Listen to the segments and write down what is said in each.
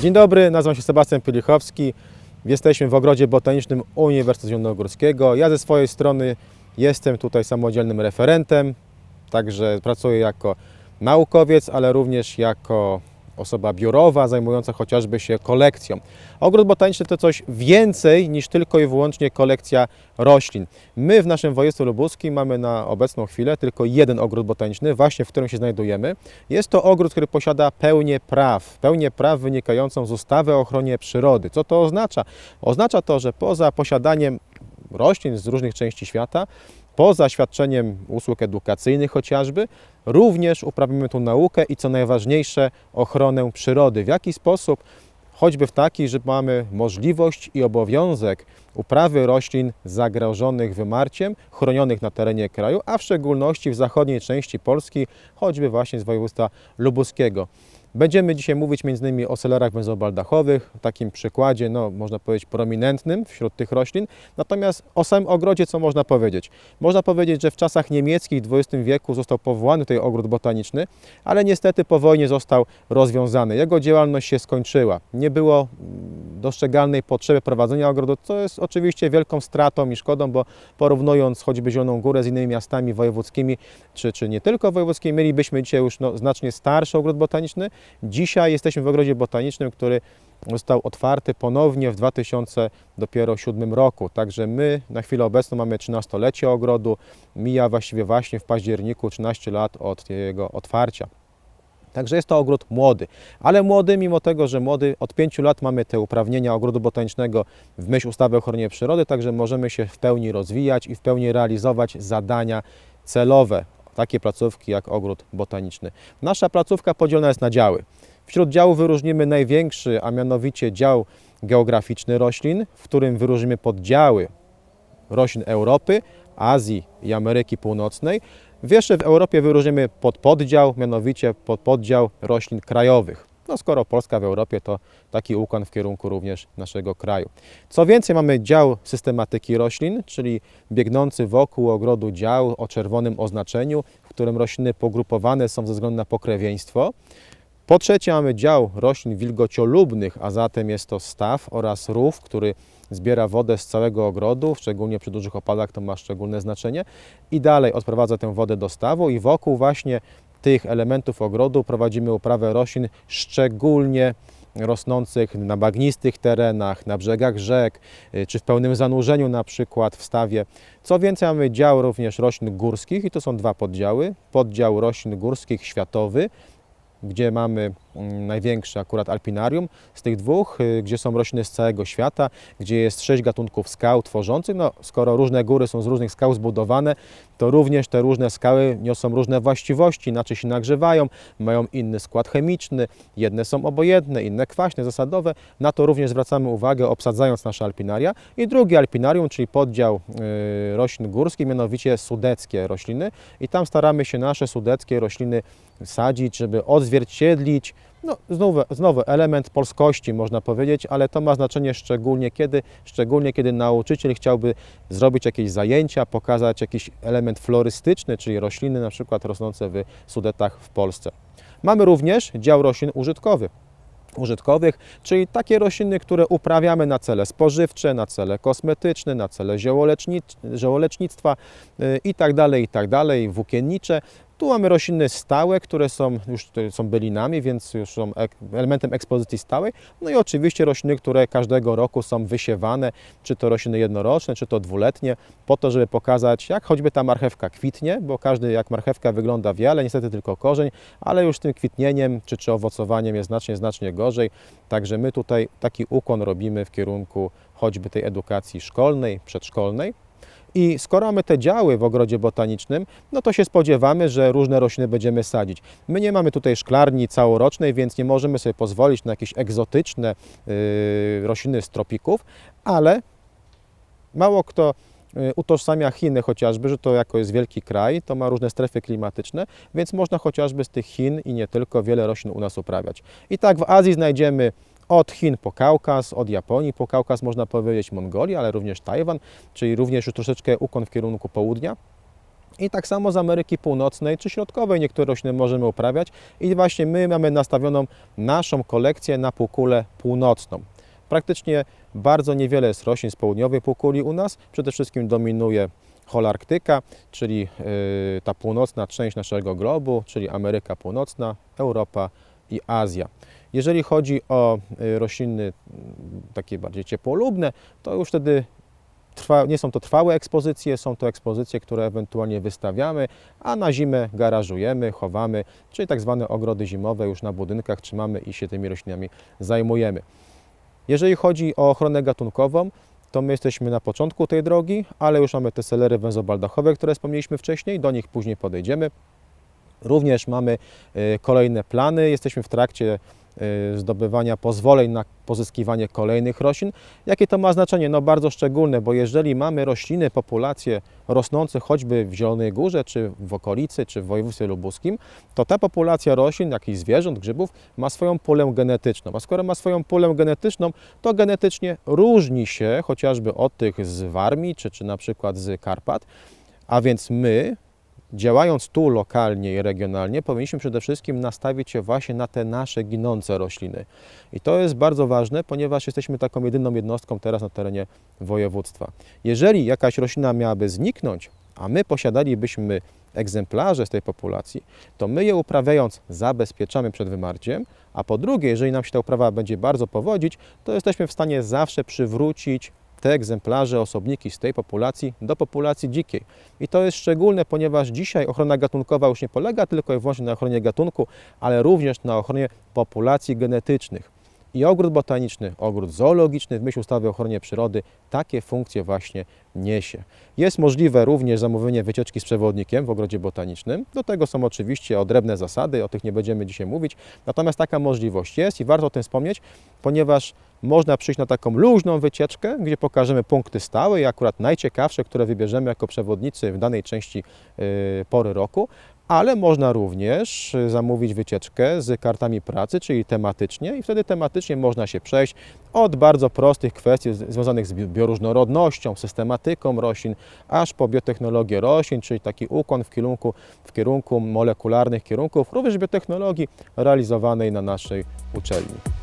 Dzień dobry, nazywam się Sebastian Pielichowski. Jesteśmy w ogrodzie botanicznym Uniwersytetu Zielonogórskiego. Ja ze swojej strony jestem tutaj samodzielnym referentem, także pracuję jako naukowiec, ale również jako osoba biurowa zajmująca chociażby się kolekcją. Ogród botaniczny to coś więcej niż tylko i wyłącznie kolekcja roślin. My w naszym województwie lubuskim mamy na obecną chwilę tylko jeden ogród botaniczny, właśnie w którym się znajdujemy. Jest to ogród, który posiada pełnię praw, pełnię praw wynikającą z ustawy o ochronie przyrody. Co to oznacza? Oznacza to, że poza posiadaniem roślin z różnych części świata, poza świadczeniem usług edukacyjnych chociażby, również uprawiamy tu naukę i co najważniejsze ochronę przyrody. W jaki sposób? Choćby w taki, że mamy możliwość i obowiązek uprawy roślin zagrożonych wymarciem, chronionych na terenie kraju, a w szczególności w zachodniej części Polski, choćby właśnie z województwa lubuskiego. Będziemy dzisiaj mówić m.in. o selerach benzobaldachowych, takim przykładzie, no, można powiedzieć, prominentnym wśród tych roślin. Natomiast o samym ogrodzie co można powiedzieć? Można powiedzieć, że w czasach niemieckich w XX wieku został powołany tutaj ogród botaniczny, ale niestety po wojnie został rozwiązany. Jego działalność się skończyła. Nie było mm, dostrzegalnej potrzeby prowadzenia ogrodu, co jest oczywiście wielką stratą i szkodą, bo porównując choćby Zieloną Górę z innymi miastami wojewódzkimi, czy, czy nie tylko wojewódzkimi, mielibyśmy dzisiaj już no, znacznie starszy ogród botaniczny. Dzisiaj jesteśmy w ogrodzie botanicznym, który został otwarty ponownie w 2007 roku. Także my na chwilę obecną mamy 13-lecie ogrodu. Mija właściwie właśnie w październiku 13 lat od jego otwarcia. Także jest to ogród młody, ale młody, mimo tego, że młody, od 5 lat mamy te uprawnienia ogrodu botanicznego w myśl ustawy o ochronie przyrody, także możemy się w pełni rozwijać i w pełni realizować zadania celowe, takie placówki jak ogród botaniczny. Nasza placówka podzielona jest na działy. Wśród działów wyróżnimy największy, a mianowicie dział geograficzny roślin, w którym wyróżnimy poddziały roślin Europy, Azji i Ameryki Północnej. Jeszcze w Europie wyróżnimy podpoddział, mianowicie podpoddział roślin krajowych. No skoro Polska w Europie, to taki ukłon w kierunku również naszego kraju. Co więcej, mamy dział systematyki roślin, czyli biegnący wokół ogrodu dział o czerwonym oznaczeniu, w którym rośliny pogrupowane są ze względu na pokrewieństwo. Po trzecie mamy dział roślin wilgociolubnych, a zatem jest to staw oraz rów, który zbiera wodę z całego ogrodu, szczególnie przy dużych opadach to ma szczególne znaczenie i dalej odprowadza tę wodę do stawu i wokół właśnie tych elementów ogrodu prowadzimy uprawę roślin szczególnie rosnących na bagnistych terenach, na brzegach rzek, y, czy w pełnym zanurzeniu na przykład w stawie. Co więcej mamy dział również roślin górskich i to są dwa poddziały. Poddział roślin górskich światowy, gdzie mamy największe akurat alpinarium z tych dwóch, y, gdzie są rośliny z całego świata, gdzie jest sześć gatunków skał tworzących. No, skoro różne góry są z różnych skał zbudowane, to również te różne skały niosą różne właściwości, inaczej się nagrzewają, mają inny skład chemiczny, jedne są obojętne, inne kwaśne, zasadowe. Na to również zwracamy uwagę, obsadzając nasze alpinaria. I drugi alpinarium, czyli poddział y, roślin górskich, mianowicie sudeckie rośliny. I tam staramy się nasze sudeckie rośliny sadzić, żeby odzwierciedlić no, znowu, znowu element polskości można powiedzieć, ale to ma znaczenie szczególnie kiedy, szczególnie kiedy nauczyciel chciałby zrobić jakieś zajęcia, pokazać jakiś element florystyczny, czyli rośliny na przykład rosnące w Sudetach w Polsce. Mamy również dział roślin użytkowych użytkowych, czyli takie rośliny, które uprawiamy na cele spożywcze, na cele kosmetyczne, na cele ziołolecznic- ziołolecznictwa yy, i tak dalej, i tak dalej, włókiennicze. Tu mamy rośliny stałe, które są już są bylinami, więc już są elementem ekspozycji stałej. No i oczywiście rośliny, które każdego roku są wysiewane, czy to rośliny jednoroczne, czy to dwuletnie, po to, żeby pokazać, jak choćby ta marchewka kwitnie, bo każdy jak marchewka wygląda wie, ale niestety tylko korzeń, ale już tym kwitnieniem czy, czy owocowaniem jest znacznie, znacznie gorzej. Także my tutaj taki ukłon robimy w kierunku choćby tej edukacji szkolnej, przedszkolnej. I skoro mamy te działy w ogrodzie botanicznym, no to się spodziewamy, że różne rośliny będziemy sadzić. My nie mamy tutaj szklarni całorocznej, więc nie możemy sobie pozwolić na jakieś egzotyczne yy, rośliny z tropików, ale mało kto y, utożsamia Chiny chociażby, że to jako jest wielki kraj, to ma różne strefy klimatyczne, więc można chociażby z tych Chin i nie tylko wiele roślin u nas uprawiać. I tak w Azji znajdziemy od Chin po Kaukaz, od Japonii po Kaukaz, można powiedzieć Mongolię, ale również Tajwan, czyli również już troszeczkę ukłon w kierunku południa. I tak samo z Ameryki Północnej czy Środkowej niektóre rośliny możemy uprawiać i właśnie my mamy nastawioną naszą kolekcję na półkulę północną. Praktycznie bardzo niewiele jest roślin z południowej półkuli u nas. Przede wszystkim dominuje Holarktyka, czyli yy, ta północna część naszego globu, czyli Ameryka Północna, Europa i Azja. Jeżeli chodzi o y, rośliny takie bardziej ciepłolubne, to już wtedy trwa, nie są to trwałe ekspozycje, są to ekspozycje, które ewentualnie wystawiamy, a na zimę garażujemy, chowamy, czyli tak zwane ogrody zimowe już na budynkach trzymamy i się tymi roślinami zajmujemy. Jeżeli chodzi o ochronę gatunkową, to my jesteśmy na początku tej drogi, ale już mamy te selery węzobaldachowe, które wspomnieliśmy wcześniej, do nich później podejdziemy. Również mamy y, kolejne plany, jesteśmy w trakcie zdobywania pozwoleń na pozyskiwanie kolejnych roślin. Jakie to ma znaczenie? No bardzo szczególne, bo jeżeli mamy rośliny, populacje rosnące choćby w Zielonej Górze, czy w okolicy, czy w województwie lubuskim, to ta populacja roślin, jak i zwierząt, grzybów ma swoją pulę genetyczną. A skoro ma swoją pulę genetyczną, to genetycznie różni się chociażby od tych z Warmii, czy, czy na przykład z Karpat. A więc my, działając tu lokalnie i regionalnie, powinniśmy przede wszystkim nastawić się właśnie na te nasze ginące rośliny. I to jest bardzo ważne, ponieważ jesteśmy taką jedyną jednostką teraz na terenie województwa. Jeżeli jakaś roślina miałaby zniknąć, a my posiadalibyśmy egzemplarze z tej populacji, to my je uprawiając zabezpieczamy przed wymarciem, a po drugie, jeżeli nam się ta uprawa będzie bardzo powodzić, to jesteśmy w stanie zawsze przywrócić te egzemplarze, osobniki z tej populacji do populacji dzikiej. I to jest szczególne, ponieważ dzisiaj ochrona gatunkowa już nie polega tylko i wyłącznie na ochronie gatunku, ale również na ochronie populacji genetycznych. I ogród botaniczny, ogród zoologiczny w myśl ustawy o ochronie przyrody takie funkcje właśnie niesie. Jest możliwe również zamówienie wycieczki z przewodnikiem w ogrodzie botanicznym. Do tego są oczywiście odrębne zasady, o tych nie będziemy dzisiaj mówić. Natomiast taka możliwość jest i warto o tym wspomnieć, ponieważ można przyjść na taką luźną wycieczkę, gdzie pokażemy punkty stałe i akurat najciekawsze, które wybierzemy jako przewodnicy w danej części yy, pory roku, ale można również y, zamówić wycieczkę z kartami pracy, czyli tematycznie i wtedy tematycznie można się przejść od bardzo prostych kwestii związanych z bi- bioróżnorodnością, systematyką roślin, aż po biotechnologię roślin, czyli taki ukłon w kierunku, w kierunku molekularnych kierunków, również biotechnologii realizowanej na naszej uczelni.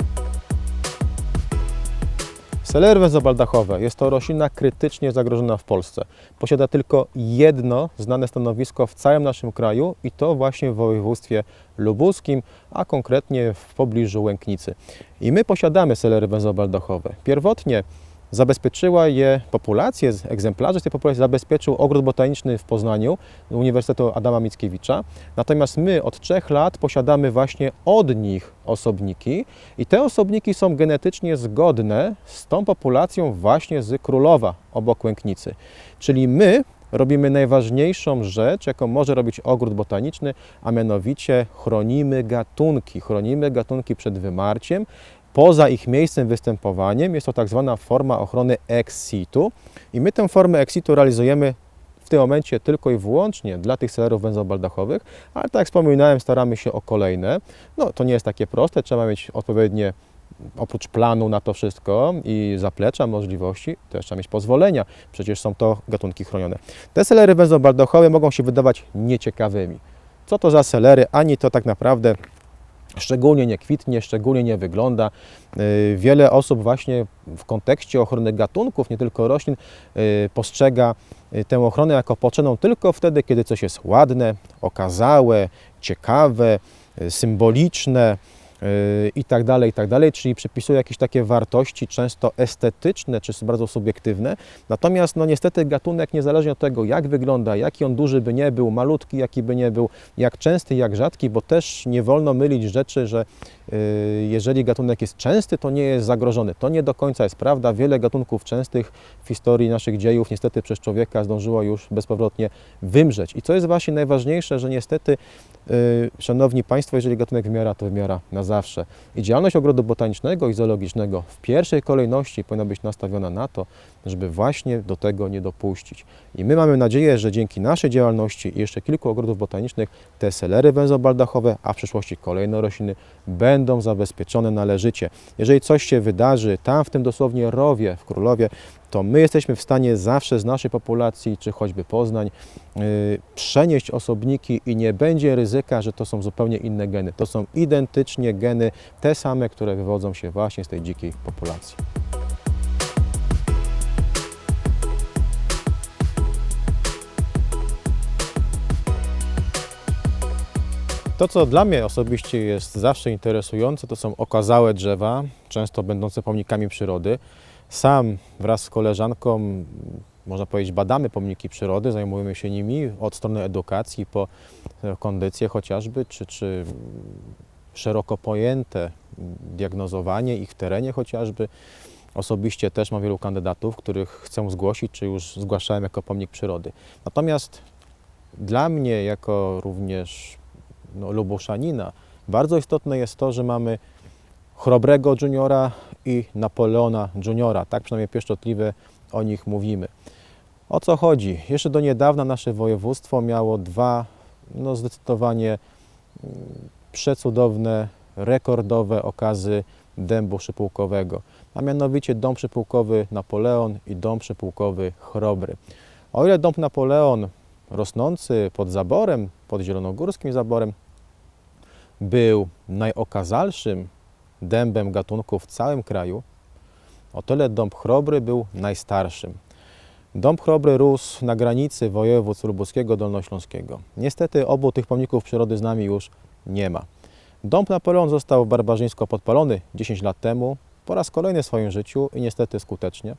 Selery węzobaldachowe jest to roślina krytycznie zagrożona w Polsce. Posiada tylko jedno znane stanowisko w całym naszym kraju i to właśnie w województwie lubuskim, a konkretnie w pobliżu Łęknicy. I my posiadamy selery węzobaldachowe. Pierwotnie zabezpieczyła je populację, egzemplarzy z tej populacji zabezpieczył Ogród Botaniczny w Poznaniu Uniwersytetu Adama Mickiewicza. Natomiast my od trzech lat posiadamy właśnie od nich osobniki i te osobniki są genetycznie zgodne z tą populacją właśnie z Królowa obok Łęknicy. Czyli my robimy najważniejszą rzecz, jaką może robić ogród botaniczny, a mianowicie chronimy gatunki. Chronimy gatunki przed wymarciem poza ich miejscem występowaniem. Jest to tak zwana forma ochrony ex situ i my tę formę ex situ realizujemy w tym momencie tylko i wyłącznie dla tych selerów węzobaldachowych, ale tak jak wspominałem, staramy się o kolejne. No to nie jest takie proste, trzeba mieć odpowiednie oprócz planu na to wszystko i zaplecza możliwości, też trzeba mieć pozwolenia. Przecież są to gatunki chronione. Te selery węzobaldachowe mogą się wydawać nieciekawymi. Co to za selery? Ani to tak naprawdę szczególnie nie kwitnie, szczególnie nie wygląda. Yy, Wiele osób właśnie w kontekście ochrony gatunków, nie tylko roślin, yy, postrzega yy, tę ochronę jako potrzebną tylko wtedy, kiedy coś jest ładne, okazałe, ciekawe, symboliczne i tak dalej, i tak dalej, czyli przypisuje jakieś takie wartości często estetyczne czy bardzo subiektywne. Natomiast no niestety gatunek niezależnie od tego jak wygląda, jaki on duży by nie był, malutki jaki by nie był, jak częsty, jak rzadki, bo też nie wolno mylić rzeczy, że yy, jeżeli gatunek jest częsty, to nie jest zagrożony. To nie do końca jest prawda. Wiele gatunków częstych w historii naszych dziejów niestety przez człowieka zdążyło już bezpowrotnie wymrzeć. I co jest właśnie najważniejsze, że niestety, yy, szanowni Państwo, jeżeli gatunek wymiara, to wymiara na zawsze. I działalność ogrodu botanicznego i zoologicznego w pierwszej kolejności powinna być nastawiona na to, żeby właśnie do tego nie dopuścić. I my mamy nadzieję, że dzięki naszej działalności i jeszcze kilku ogrodów botanicznych te selery węzobaldachowe, a w przyszłości kolejne rośliny będą zabezpieczone należycie. Jeżeli coś się wydarzy tam w tym dosłownie rowie w Królowie, to my jesteśmy w stanie zawsze z naszej populacji, czy choćby Poznań, yy, przenieść osobniki i nie będzie ryzyka, że to są zupełnie inne geny. To są identycznie geny, te same, które wywodzą się właśnie z tej dzikiej populacji. To, co dla mnie osobiście jest zawsze interesujące, to są okazałe drzewa, często będące pomnikami przyrody. Sam wraz z koleżanką, można powiedzieć, badamy pomniki przyrody, zajmujemy się nimi od strony edukacji po kondycję chociażby, czy, czy szeroko pojęte diagnozowanie ich w terenie chociażby. Osobiście też mam wielu kandydatów, których chcę zgłosić, czy już zgłaszałem jako pomnik przyrody. Natomiast dla mnie, jako również no, Lubuszanina, bardzo istotne jest to, że mamy Chrobrego Juniora i Napoleona Juniora. Tak przynajmniej pieszczotliwie o nich mówimy. O co chodzi? Jeszcze do niedawna nasze województwo miało dwa no, zdecydowanie mm, przecudowne, rekordowe okazy dębu przypułkowego, a mianowicie dąb przypułkowy Napoleon i dąb przypułkowy Chrobry. O ile dąb Napoleon rosnący pod zaborem, pod zielonogórskim zaborem, był najokazalszym dębem gatunku w całym kraju, o tyle dąb chrobry był najstarszym. Dąb chrobry rósł na granicy województw lubuskiego dolnośląskiego. Niestety obu tych pomników przyrody z nami już nie ma. Dąb Napoleon został barbarzyńsko podpalony 10 lat temu, po raz kolejny w swoim życiu i niestety skutecznie.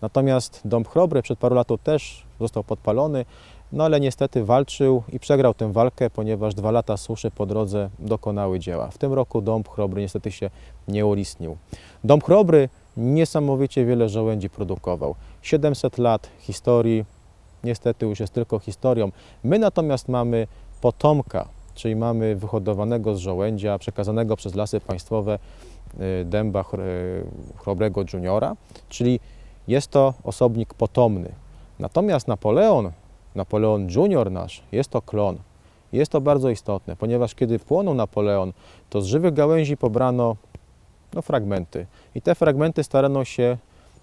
Natomiast dąb chrobry przed paru laty też został podpalony, no ale niestety walczył i przegrał tę walkę, ponieważ dwa lata suszy po drodze dokonały dzieła. W tym roku dąb chrobry niestety się nie ulistnił. Dąb chrobry niesamowicie wiele żołędzi produkował. 700 lat historii, niestety już jest tylko historią. My natomiast mamy potomka, czyli mamy wyhodowanego z żołędzia, przekazanego przez lasy państwowe y, dęba y, chrobrego juniora, czyli jest to osobnik potomny. Natomiast Napoleon, Napoleon Junior nasz, jest to klon. Jest to bardzo istotne, ponieważ kiedy płonął Napoleon, to z żywych gałęzi pobrano no, fragmenty. I te fragmenty starano się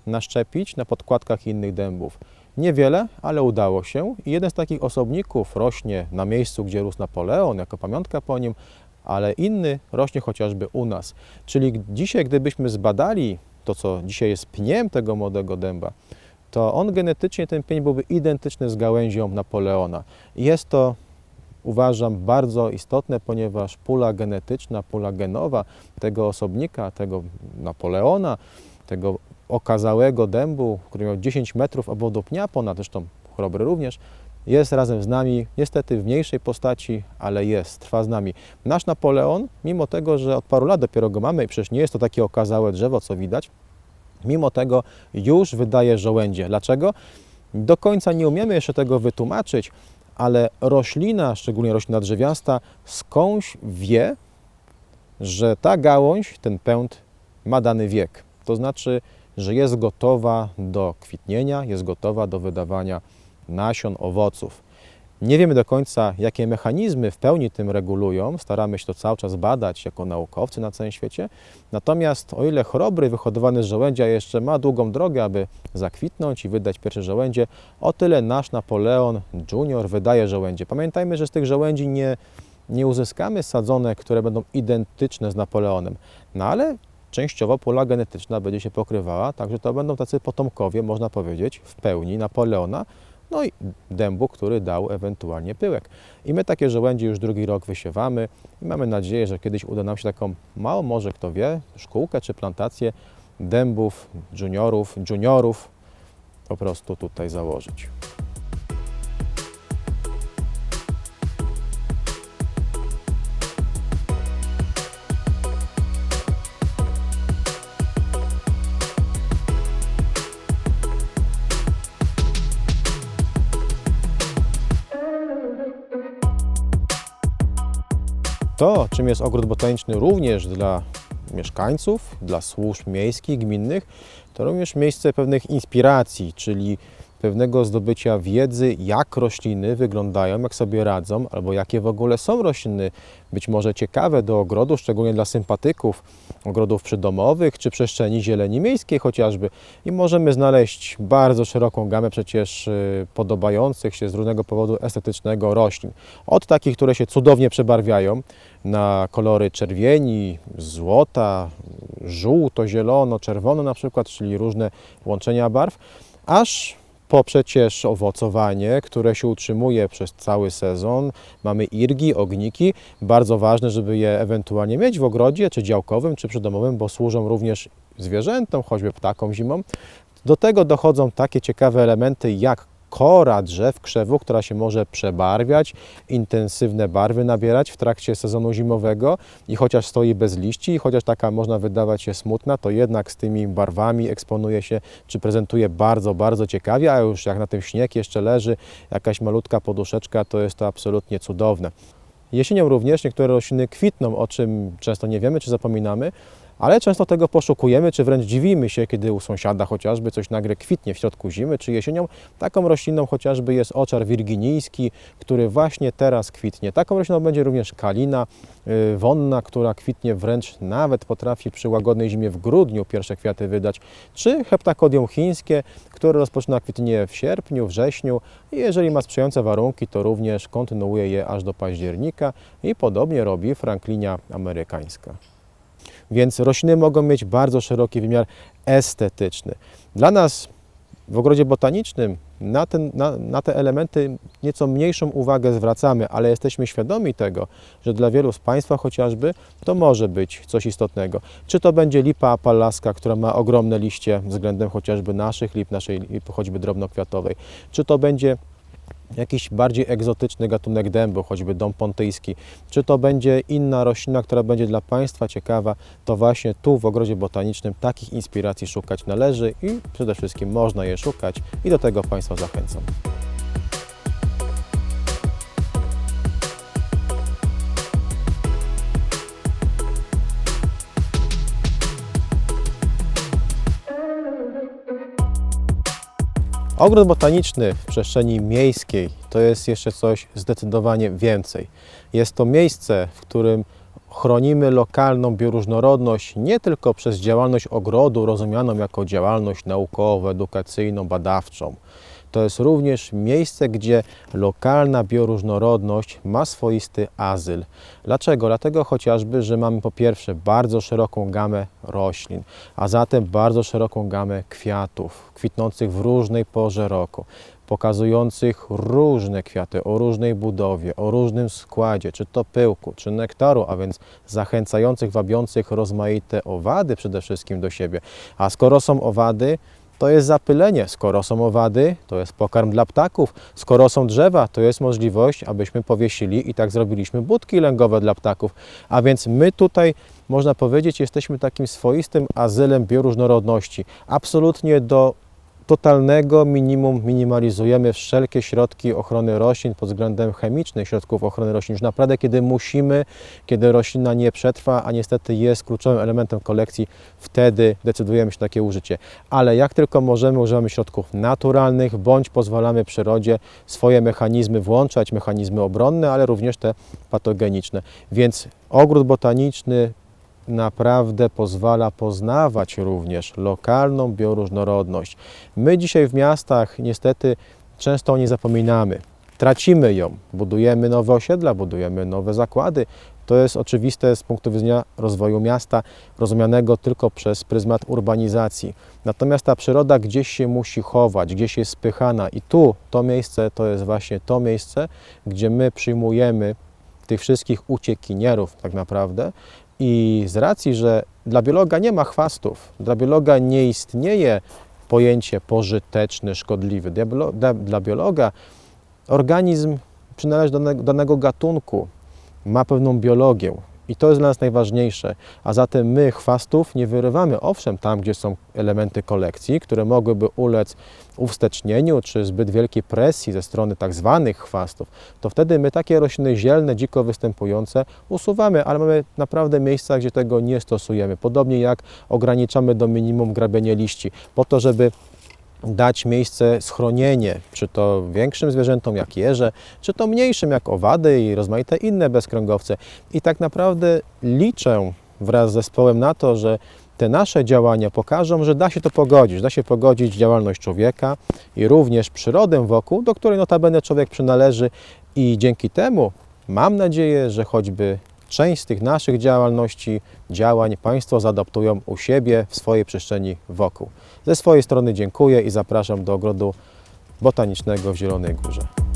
naszczepić na podkładkach innych dębów. Niewiele, ale udało się. I jeden z takich osobników rośnie na miejscu, gdzie rósł Napoleon, jako pamiątka po nim, ale inny rośnie chociażby u nas. Czyli dzisiaj, gdybyśmy zbadali to, co dzisiaj jest pniem tego młodego dęba, to on genetycznie, ten pień byłby identyczny z gałęzią Napoleona. Jest to, uważam, bardzo istotne, ponieważ pula genetyczna, pula genowa tego osobnika, tego Napoleona, tego okazałego dębu, który miał 10 metrów obwodu pnia ponad, zresztą chrobry również, jest razem z nami, niestety w mniejszej postaci, ale jest, trwa z nami. Nasz Napoleon, mimo tego, że od paru lat dopiero go mamy i przecież nie jest to takie okazałe drzewo, co widać, mimo tego już wydaje żołędzie. Dlaczego? Do końca nie umiemy jeszcze tego wytłumaczyć, ale roślina, szczególnie roślina drzewiasta, skądś wie, że ta gałąź, ten pęd ma dany wiek. To znaczy, że jest gotowa do kwitnienia, jest gotowa do wydawania nasion, owoców. Nie wiemy do końca, jakie mechanizmy w pełni tym regulują. Staramy się to cały czas badać jako naukowcy na całym świecie. Natomiast o ile chrobry wyhodowany z żołędzia jeszcze ma długą drogę, aby zakwitnąć i wydać pierwsze żołędzie, o tyle nasz Napoleon Junior wydaje żołędzie. Pamiętajmy, że z tych żołędzi nie, nie uzyskamy sadzonek, które będą identyczne z Napoleonem. No ale częściowo pula genetyczna będzie się pokrywała, także to będą tacy potomkowie, można powiedzieć, w pełni Napoleona, no i dębu, który dał ewentualnie pyłek. I my takie żołędzie już drugi rok wysiewamy i mamy nadzieję, że kiedyś uda nam się taką małą, może kto wie, szkółkę czy plantację dębów, juniorów, juniorów po prostu tutaj założyć. Czym jest ogród botaniczny również dla mieszkańców, dla służb miejskich, gminnych, to również miejsce pewnych inspiracji, czyli pewnego zdobycia wiedzy, jak rośliny wyglądają, jak sobie radzą, albo jakie w ogóle są rośliny, być może ciekawe do ogrodu, szczególnie dla sympatyków ogrodów przydomowych czy przestrzeni zieleni miejskiej chociażby. I możemy znaleźć bardzo szeroką gamę przecież y, podobających się z różnego powodu estetycznego roślin. Od takich, które się cudownie przebarwiają na kolory czerwieni, złota, żółto, zielono, czerwono na przykład, czyli różne łączenia barw, aż po przecież owocowanie, które się utrzymuje przez cały sezon. Mamy irgi, ogniki. Bardzo ważne, żeby je ewentualnie mieć w ogrodzie, czy działkowym, czy przydomowym, bo służą również zwierzętom, choćby ptakom zimą. Do tego dochodzą takie ciekawe elementy jak kora drzew, krzewu, która się może przebarwiać, intensywne barwy nabierać w trakcie sezonu zimowego. I chociaż stoi bez liści i chociaż taka można wydawać się smutna, to jednak z tymi barwami eksponuje się, czy prezentuje bardzo, bardzo ciekawie, a już jak na tym śnieg jeszcze leży jakaś malutka poduszeczka, to jest to absolutnie cudowne. Jesienią również niektóre rośliny kwitną, o czym często nie wiemy, czy zapominamy, ale często tego poszukujemy, czy wręcz dziwimy się, kiedy u sąsiada chociażby coś nagle kwitnie w środku zimy czy jesienią. Taką rośliną chociażby jest oczar wirginijski, który właśnie teraz kwitnie. Taką rośliną będzie również kalina y, wonna, która kwitnie wręcz nawet potrafi przy łagodnej zimie w grudniu pierwsze kwiaty wydać, czy heptakodium chińskie, które rozpoczyna kwitnienie w sierpniu, wrześniu i jeżeli ma sprzyjające warunki, to również kontynuuje je aż do października i podobnie robi franklinia amerykańska. Więc rośliny mogą mieć bardzo szeroki wymiar estetyczny. Dla nas w ogrodzie botanicznym na, ten, na, na, te elementy nieco mniejszą uwagę zwracamy, ale jesteśmy świadomi tego, że dla wielu z Państwa chociażby to może być coś istotnego. Czy to będzie lipa apalaska, która ma ogromne liście względem chociażby naszych lip, naszej lipy choćby drobnokwiatowej, czy to będzie jakiś bardziej egzotyczny gatunek dębu, choćby dom pontyjski, czy to będzie inna roślina, która będzie dla Państwa ciekawa, to właśnie tu w ogrodzie botanicznym takich inspiracji szukać należy i przede wszystkim można je szukać i do tego Państwa zachęcam. Ogród botaniczny w przestrzeni miejskiej to jest jeszcze coś zdecydowanie więcej. Jest to miejsce, w którym chronimy lokalną bioróżnorodność nie tylko przez działalność ogrodu, rozumianą jako działalność naukową, edukacyjną, badawczą. To jest również miejsce, gdzie lokalna bioróżnorodność ma swoisty azyl. Dlaczego? Dlatego chociażby, że mamy po pierwsze bardzo szeroką gamę roślin, a zatem bardzo szeroką gamę kwiatów, kwitnących w różnej porze roku pokazujących różne kwiaty o różnej budowie, o różnym składzie, czy to pyłku, czy nektaru, a więc zachęcających, wabiących rozmaite owady przede wszystkim do siebie. A skoro są owady, to jest zapylenie. Skoro są owady, to jest pokarm dla ptaków. Skoro są drzewa, to jest możliwość, abyśmy powiesili i tak zrobiliśmy budki lęgowe dla ptaków. A więc my tutaj, można powiedzieć, jesteśmy takim swoistym azylem bioróżnorodności. Absolutnie do totalnego minimum minimalizujemy wszelkie środki ochrony roślin pod względem chemicznych środków ochrony roślin. Już naprawdę, kiedy musimy, kiedy roślina nie przetrwa, a niestety jest kluczowym elementem kolekcji, wtedy decydujemy się na takie użycie. Ale jak tylko możemy, używamy środków naturalnych, bądź pozwalamy przyrodzie swoje mechanizmy włączać, mechanizmy obronne, ale również te patogeniczne. Więc ogród botaniczny naprawdę pozwala poznawać również lokalną bioróżnorodność. My dzisiaj w miastach niestety często o niej zapominamy. Tracimy ją, budujemy nowe osiedla, budujemy nowe zakłady. To jest oczywiste z punktu widzenia rozwoju miasta, rozumianego tylko przez pryzmat urbanizacji. Natomiast ta przyroda gdzieś się musi chować, gdzieś jest spychana i tu to miejsce to jest właśnie to miejsce, gdzie my przyjmujemy tych wszystkich uciekinierów tak naprawdę i z racji, że dla biologa nie ma chwastów, dla biologa nie istnieje pojęcie pożyteczny, szkodliwy. Dla, biologa organizm przynależy do danego gatunku, ma pewną biologię, i to jest dla nas najważniejsze. A zatem my chwastów nie wyrywamy, owszem, tam, gdzie są elementy kolekcji, które mogłyby ulec uwstecznieniu czy zbyt wielkiej presji ze strony tak zwanych chwastów, to wtedy my takie rośliny zielne, dziko występujące usuwamy, ale mamy naprawdę miejsca, gdzie tego nie stosujemy. Podobnie jak ograniczamy do minimum grabienie liści, po to, żeby dać miejsce schronienie, czy to większym zwierzętom jak jeże, czy to mniejszym jak owady i rozmaite inne bezkręgowce. I tak naprawdę liczę wraz z zespołem na to, że te nasze działania pokażą, że da się to pogodzić. Da się pogodzić działalność człowieka i również przyrodę wokół, do której notabene człowiek przynależy i dzięki temu mam nadzieję, że choćby część z tych naszych działalności, działań Państwo zaadaptują u siebie, w swojej przestrzeni wokół. Ze swojej strony dziękuję i zapraszam do ogrodu botanicznego w Zielonej Górze.